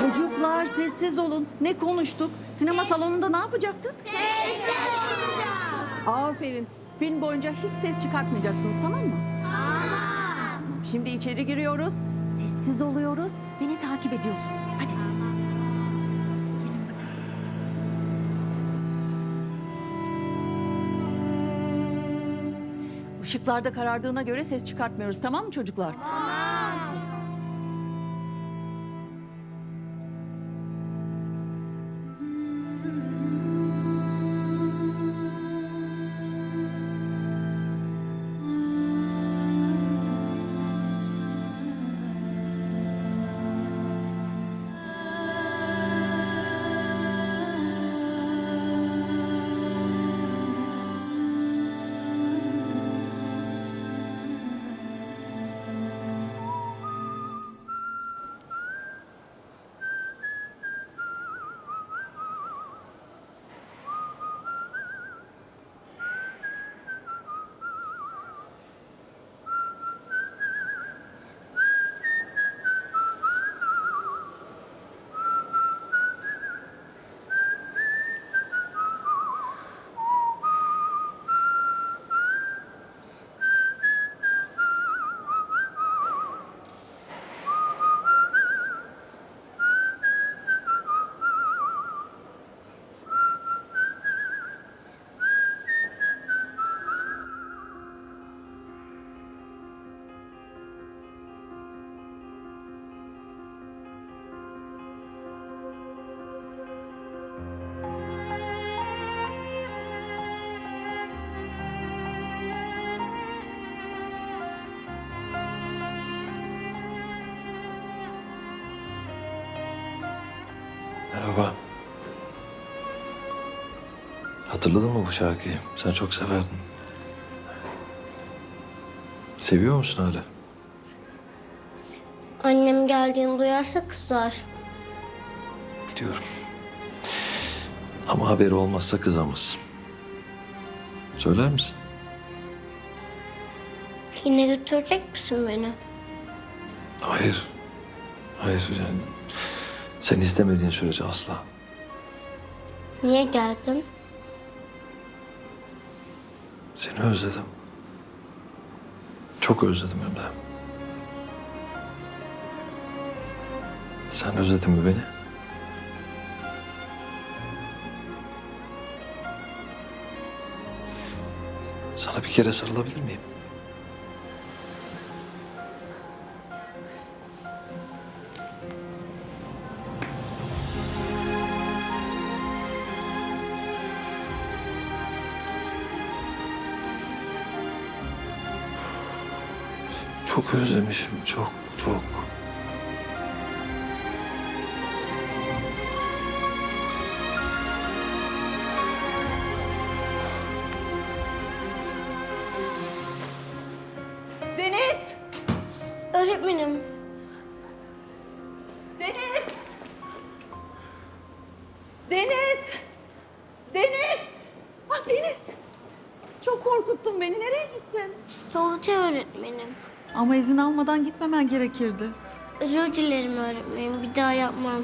Çocuklar sessiz olun. Ne konuştuk? Sinema salonunda ne yapacaktık? Aferin. Film boyunca hiç ses çıkartmayacaksınız tamam mı? Tamam. Şimdi içeri giriyoruz. Sessiz oluyoruz. Beni takip ediyorsunuz. Hadi. Gelin bakalım. Işıklar da karardığına göre ses çıkartmıyoruz tamam mı çocuklar? Merhaba. Hatırladın mı bu şarkıyı? Sen çok severdin. Seviyor musun hala? Annem geldiğini duyarsa kızar. Biliyorum. Ama haberi olmazsa kızamaz. Söyler misin? Yine götürecek misin beni? Hayır. Hayır yani sen istemediğin sürece asla. Niye geldin? Seni özledim. Çok özledim hem de. Sen özledin mi beni? Sana bir kere sarılabilir miyim? Çok özlemişim, çok, çok. Deniz! Öğretmenim, Deniz! Deniz! Deniz! Ah Deniz! Çok korkuttun beni. Nereye gittin? tuvalete öğretmenim. Ama izin almadan gitmemen gerekirdi. Özür dilerim öğretmenim, bir daha yapmam.